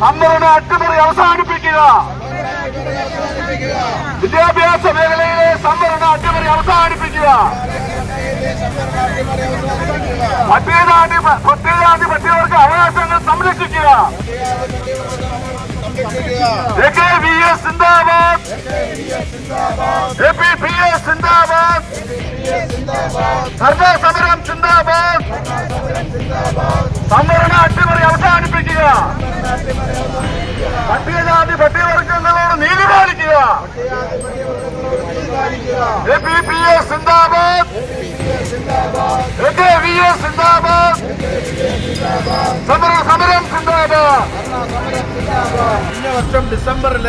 സംവരണ അട്ടിമറി അവസാനിപ്പിക്കുക. വിദ്യാഭ്യാസ മേഖലയിലെ സംവരണ അട്ടിമറി അവസാനിപ്പിക്കുക. പട്ടികജാതി പട്ടികജാതി പട്ടികവർക്ക് അവകാശങ്ങൾ സംരക്ഷിക്കുക. എ കെ വി എസ് സിന്ദാബാദ്. എ പി പി എസ് സിന്ദാബാദ്. സർവ സമരം സിന്ദാബാദ്. പട്ടികജാതി പട്ടികവർഗങ്ങളോട് നീതി പാലിക്കുക. എ പി പി എസ് സിന്ദാബാദ്. വി എസ് സിന്ദാബാദ്. സമര സമരം സിന്ദാബാദ്. കഴിഞ്ഞ വർഷം ഡിസംബറിൽ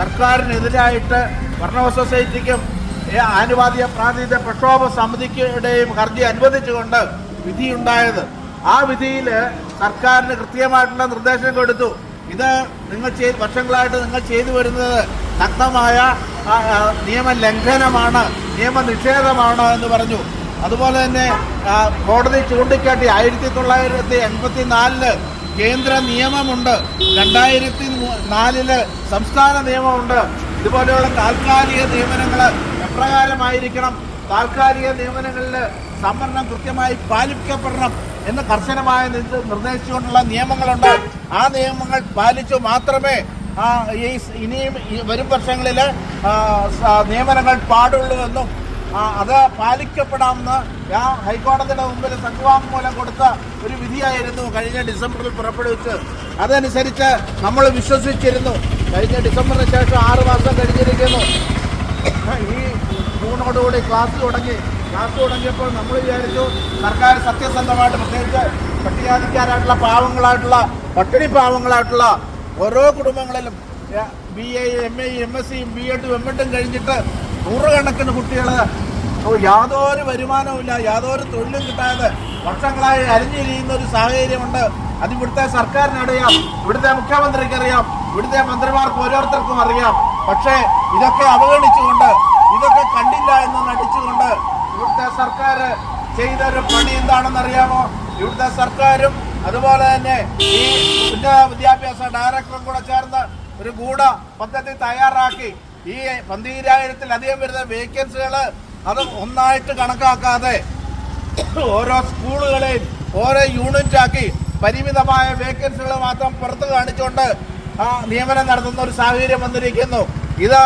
സർക്കാരിനെതിരായിട്ട് ഭരണ സൊസൈറ്റിക്കും ആനുവാദിക പ്രാതിനിധ്യ പ്രക്ഷോഭ സമിതിക്കുടെയും ഹർജി അനുവദിച്ചുകൊണ്ട് വിധിയുണ്ടായത് ആ വിധിയിൽ സർക്കാരിന് കൃത്യമായിട്ടുള്ള നിർദ്ദേശം കൊടുത്തു ഇത് നിങ്ങൾ ചെയ്ത് വർഷങ്ങളായിട്ട് നിങ്ങൾ ചെയ്തു വരുന്നത് ആ, നിയമലംഘനമാണ് നിയമനിഷേധമാണ് എന്ന് പറഞ്ഞു. അതുപോലെ തന്നെ കോടതി ചൂണ്ടിക്കാട്ടി ആയിരത്തി തൊള്ളായിരത്തി എൺപത്തി നാലിൽ കേന്ദ്ര നിയമമുണ്ട്. രണ്ടായിരത്തി നാലിൽ സംസ്ഥാന നിയമമുണ്ട്. ഇതുപോലെയുള്ള താൽക്കാലിക നിയമനങ്ങൾ എപ്രകാരമായിരിക്കണം? താൽക്കാലിക നിയമനങ്ങളിൽ സംവരണം കൃത്യമായി പാലിക്കപ്പെടണം എന്ന് കർശനമായ നിർദ്ദേശിച്ചുകൊണ്ടുള്ള നിയമങ്ങളുണ്ട്. ആ നിയമങ്ങൾ പാലിച്ചു മാത്രമേ ഈ ഇനിയും വരും വർഷങ്ങളിൽ നിയമനങ്ങൾ പാടുള്ളൂ എന്നും അത് പാലിക്കപ്പെടാമെന്ന് ആ ഹൈക്കോടതിയുടെ മുമ്പിൽ സംഘവാങ്മൂലം കൊടുത്ത ഒരു വിധിയായിരുന്നു കഴിഞ്ഞ ഡിസംബറിൽ പുറപ്പെടുവിച്ച് അതനുസരിച്ച് നമ്മൾ വിശ്വസിച്ചിരുന്നു. കഴിഞ്ഞ ഡിസംബറിന് ശേഷം ആറ് മാസം കഴിഞ്ഞിരിക്കുന്നു. ഈ ജൂണോടുകൂടി ക്ലാസ് തുടങ്ങി. ക്ലാസ് തുടങ്ങിയപ്പോൾ നമ്മൾ വിചാരിച്ചു സർക്കാർ സത്യസന്ധമായിട്ട് പ്രത്യേകിച്ച് പട്ടികാധികാരായിട്ടുള്ള പാവങ്ങളായിട്ടുള്ള പട്ടിണി പാവങ്ങളായിട്ടുള്ള ഓരോ കുടുംബങ്ങളിലും B A M A M S സിയും ബി എഡും എം എഡും കഴിഞ്ഞിട്ട് നൂറുകണക്കിന് കുട്ടികൾ യാതൊരു വരുമാനവുമില്ല യാതൊരു തൊഴിലും കിട്ടാതെ വർഷങ്ങളായി അരിഞ്ഞിരിയുന്ന ഒരു സാഹചര്യമുണ്ട്. അത് ഇവിടുത്തെ സർക്കാരിനറിയാം ഇവിടുത്തെ മുഖ്യമന്ത്രിക്ക് അറിയാം ഇവിടുത്തെ മന്ത്രിമാർക്ക് ഓരോരുത്തർക്കും അറിയാം. പക്ഷേ ഇതൊക്കെ അവഗണിച്ചുകൊണ്ട് ഇതൊക്കെ കണ്ടില്ല എന്ന് നടിച്ചുകൊണ്ട് ഇവിടുത്തെ സർക്കാർ ചെയ്തൊരു പണി എന്താണെന്ന് അറിയാമോ ഇവിടുത്തെ സർക്കാരും അതുപോലെ തന്നെ ഈ ഉന്നത വിദ്യാഭ്യാസ ഡയറക്ടറും കൂടെ ചേർന്ന് ഒരു ഗൂഢ പദ്ധതി തയ്യാറാക്കി. ഈ പന്തീരായിരത്തിലധികം വരുന്ന വേക്കൻസികൾ അത് ഒന്നായിട്ട് കണക്കാക്കാതെ ഓരോ സ്കൂളുകളെയും ഓരോ യൂണിറ്റ് ആക്കി പരിമിതമായ വേക്കൻസികൾ മാത്രം പുറത്ത് കാണിച്ചുകൊണ്ട് ആ നിയമനം നടത്തുന്ന ഒരു സാഹചര്യം വന്നിരിക്കുന്നു. ഇത്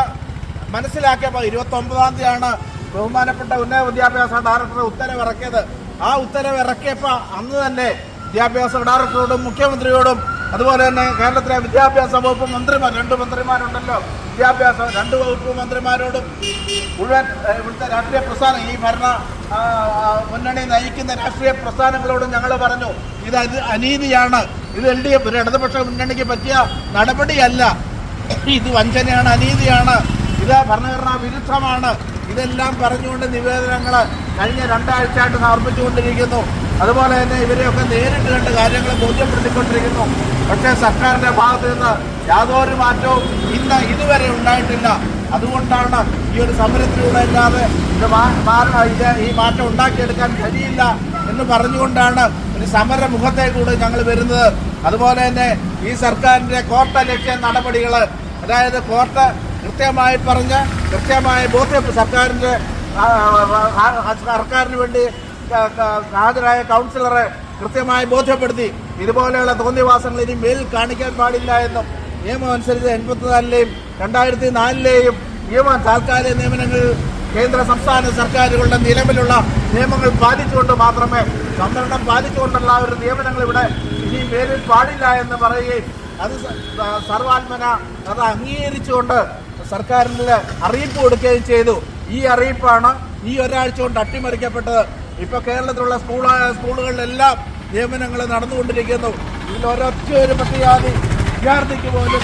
മനസ്സിലാക്കിയപ്പോൾ ഇരുപത്തി ഒമ്പതാം തീയതിയാണ് ബഹുമാനപ്പെട്ട ഉന്നത വിദ്യാഭ്യാസ ഡയറക്ടർ ഉത്തരവ് ഇറക്കിയത്. ആ ഉത്തരവ് ഇറക്കിയപ്പോൾ അന്ന് തന്നെ വിദ്യാഭ്യാസ ഡയറക്ടറോടും മുഖ്യമന്ത്രിയോടും അതുപോലെ തന്നെ കേരളത്തിലെ വിദ്യാഭ്യാസ വകുപ്പ് മന്ത്രിമാർ രണ്ട് മന്ത്രിമാരുണ്ടല്ലോ. വിദ്യാഭ്യാസ രണ്ട് വകുപ്പ് മന്ത്രിമാരോടും മുഴുവൻ ഇവിടുത്തെ രാഷ്ട്രീയ പ്രസ്ഥാനം ഈ ഭരണ മുന്നണി നയിക്കുന്ന രാഷ്ട്രീയ പ്രസ്ഥാനങ്ങളോടും ഞങ്ങൾ പറഞ്ഞു ഇത് അത് അനീതിയാണ്. ഇത് എൽ ഡി എഫ് ഒരു ഇടതുപക്ഷ മുന്നണിക്ക് പറ്റിയ നടപടിയല്ല. ഇത് വഞ്ചനയാണ് അനീതിയാണ്. ഇത് ഭരണഘടനാ വിരുദ്ധമാണ്. ഇതെല്ലാം പറഞ്ഞുകൊണ്ട് നിവേദനങ്ങൾ കഴിഞ്ഞ രണ്ടാഴ്ചയായിട്ട് സമർപ്പിച്ചുകൊണ്ടിരിക്കുന്നു. അതുപോലെ തന്നെ ഇവരെയൊക്കെ നേരിട്ട് കണ്ട് കാര്യങ്ങൾ ബോധ്യപ്പെടുത്തിക്കൊണ്ടിരിക്കുന്നു. പക്ഷേ സർക്കാരിന്റെ ഭാഗത്ത് നിന്ന് യാതൊരു മാറ്റവും ഇന്ന് ഇതുവരെ ഉണ്ടായിട്ടില്ല. അതുകൊണ്ടാണ് ഈ ഒരു സമരത്തിലൂടെ അല്ലാതെ ഇത് ഈ മാറ്റം ഉണ്ടാക്കിയെടുക്കാൻ കഴിയില്ല എന്ന് പറഞ്ഞുകൊണ്ടാണ് ഒരു സമര മുഖത്തേക്കൂടെ ഞങ്ങൾ വരുന്നത്. അതുപോലെ തന്നെ ഈ സർക്കാരിന്റെ കോർട്ട ലക്ഷ്യ നടപടികൾ അതായത് കോർട്ട് കൃത്യമായി പറഞ്ഞ കൃത്യമായ ബോധ്യം സർക്കാരിന്റെ സർക്കാരിന് വേണ്ടി ഹാജരായ കൗൺസിലറെ കൃത്യമായി ബോധ്യപ്പെടുത്തി. ഇതുപോലെയുള്ള തോന്നിവാസങ്ങൾ ഇനി മേൽ കാണിക്കാൻ പാടില്ല എന്നും നിയമം അനുസരിച്ച് എൺപത്തിനാലിലെയും രണ്ടായിരത്തി നാലിലെയും നിയമ താൽക്കാലിക നിയമനങ്ങൾ കേന്ദ്ര സംസ്ഥാന സർക്കാരുകളുടെ നിലവിലുള്ള നിയമങ്ങൾ പാലിച്ചുകൊണ്ട് മാത്രമേ സംവരണം പാലിച്ചുകൊണ്ടുള്ള ഒരു നിയമനങ്ങൾ ഇവിടെ ഇനി മേലിൽ പാടില്ല എന്ന് പറയുകയും അത് സർവാത്മന അത് അംഗീകരിച്ചുകൊണ്ട് സർക്കാരിന് അറിയിപ്പ് കൊടുക്കുകയും ചെയ്തു. ഈ അറിയിപ്പാണ് ഈ ഒരാഴ്ച കൊണ്ട് അട്ടിമറിക്കപ്പെട്ടത്. ഇപ്പൊ കേരളത്തിലുള്ള സ്കൂൾ സ്കൂളുകളിലെല്ലാം നിയമനങ്ങൾ നടന്നുകൊണ്ടിരിക്കുന്നു. ഇതിൽ ഒരൊറ്റ ഒരു പട്ടികജാതി വിദ്യാർത്ഥിക്ക് പോലും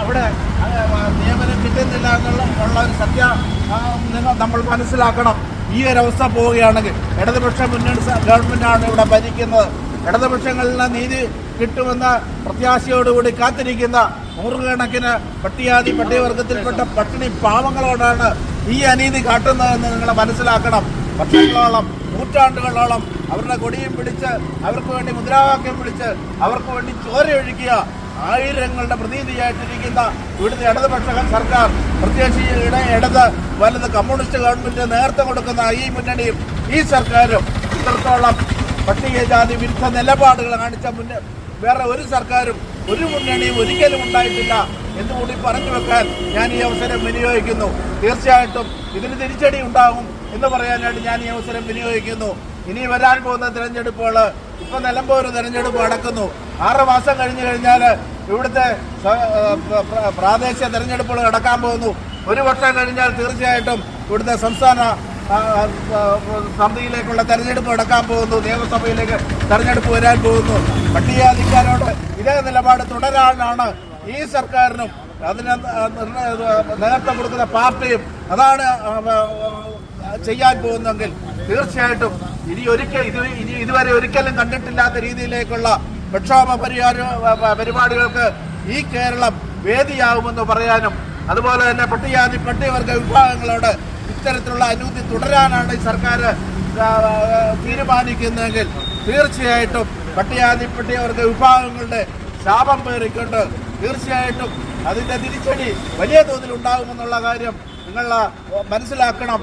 അവിടെ നിയമനം കിട്ടുന്നില്ല എന്നുള്ള ഉള്ള ഒരു സത്യ നിങ്ങൾ നമ്മൾ മനസ്സിലാക്കണം. ഈ ഒരു അവസ്ഥ പോവുകയാണെങ്കിൽ ഇടതുപക്ഷ മുന്നണി ഗവൺമെന്റാണ് ഇവിടെ ഭരിക്കുന്നത്. ഇടതുപക്ഷങ്ങളിൽ നിന്ന് നീതി കിട്ടുമെന്ന പ്രത്യാശയോടുകൂടി കാത്തിരിക്കുന്ന നൂറുകണക്കിന് പട്ടിയാതി പട്ടികവർഗത്തിൽപ്പെട്ട പട്ടിണി പാവങ്ങളോടാണ് ഈ അനീതി കാട്ടുന്നതെന്ന് നിങ്ങൾ മനസ്സിലാക്കണം. വർഷങ്ങളോളം നൂറ്റാണ്ടുകളോളം അവരുടെ കൊടിയും പിടിച്ച് അവർക്ക് വേണ്ടി മുദ്രാവാക്യം പിടിച്ച് അവർക്ക് വേണ്ടി ചോരയൊഴിക്കുക ആയിരങ്ങളുടെ പ്രതിനിധിയായിട്ടിരിക്കുന്ന ഇവിടുത്തെ ഇടതുപക്ഷ സർക്കാർ പ്രത്യേകിച്ച് ഇട ഇടത് വലത് കമ്മ്യൂണിസ്റ്റ് ഗവൺമെന്റ് നേതൃത്വം കൊടുക്കുന്ന ഈ മുന്നണിയും ഈ സർക്കാരും ഇത്രത്തോളം പട്ടികജാതി വിരുദ്ധ നിലപാടുകൾ കാണിച്ച മുന്നേ വേറെ ഒരു സർക്കാരും ഒരു മുന്നണിയും ഒരിക്കലും ഉണ്ടായിട്ടില്ല എന്ന് കൂടി പറഞ്ഞു വെക്കാൻ ഞാൻ ഈ അവസരം വിനിയോഗിക്കുന്നു. തീർച്ചയായിട്ടും ഇതിന് തിരിച്ചടി ഉണ്ടാകും എന്ന് പറയാനായിട്ട് ഞാൻ ഈ അവസരം വിനിയോഗിക്കുന്നു. ഇനി വരാൻ പോകുന്ന തിരഞ്ഞെടുപ്പുകൾ ഇപ്പൊ നിലമ്പൂർ തിരഞ്ഞെടുപ്പ് നടക്കുന്നു. ആറ് മാസം കഴിഞ്ഞു കഴിഞ്ഞാൽ ഇവിടുത്തെ പ്രാദേശിക തിരഞ്ഞെടുപ്പുകൾ നടക്കാൻ പോകുന്നു. ഒരു വർഷം കഴിഞ്ഞാൽ തീർച്ചയായിട്ടും ഇവിടുത്തെ സംസ്ഥാന സമിതിയിലേക്കുള്ള തെരഞ്ഞെടുപ്പ് നടക്കാൻ പോകുന്നു. നിയമസഭയിലേക്ക് തെരഞ്ഞെടുപ്പ് വരാൻ പോകുന്നു. പട്ടികജാതിക്കാരോട് നിലപാട് തുടരാനാണ് ഈ സർക്കാരിനും അതിന് നേതൃത്വം കൊടുക്കുന്ന പാർട്ടിയും അതാണ് ചെയ്യാൻ പോകുന്നെങ്കിൽ തീർച്ചയായിട്ടും ഇനി ഒരിക്കൽ ഇത് ഇനി ഇതുവരെ ഒരിക്കലും കണ്ടിട്ടില്ലാത്ത രീതിയിലേക്കുള്ള പ്രക്ഷോഭ പരിഹാര പരിപാടികൾക്ക് ഈ കേരളം വേദിയാകുമെന്ന് പറയാനും അതുപോലെ തന്നെ പട്ടികജാതി പട്ടികവർഗ വിഭാഗങ്ങളോട് ഇത്തരത്തിലുള്ള അനുമതി തുടരാനാണ് ഈ സർക്കാർ തീരുമാനിക്കുന്നതെങ്കിൽ തീർച്ചയായിട്ടും പട്ടികജാതി പട്ടികവർഗ വിഭാഗങ്ങളുടെ ശാപം പേറിക്കൊണ്ട് തീർച്ചയായിട്ടും അതിന്റെ തിരിച്ചടി വലിയ തോതിൽ ഉണ്ടാകുമെന്നുള്ള കാര്യം നിങ്ങൾ മനസ്സിലാക്കണം.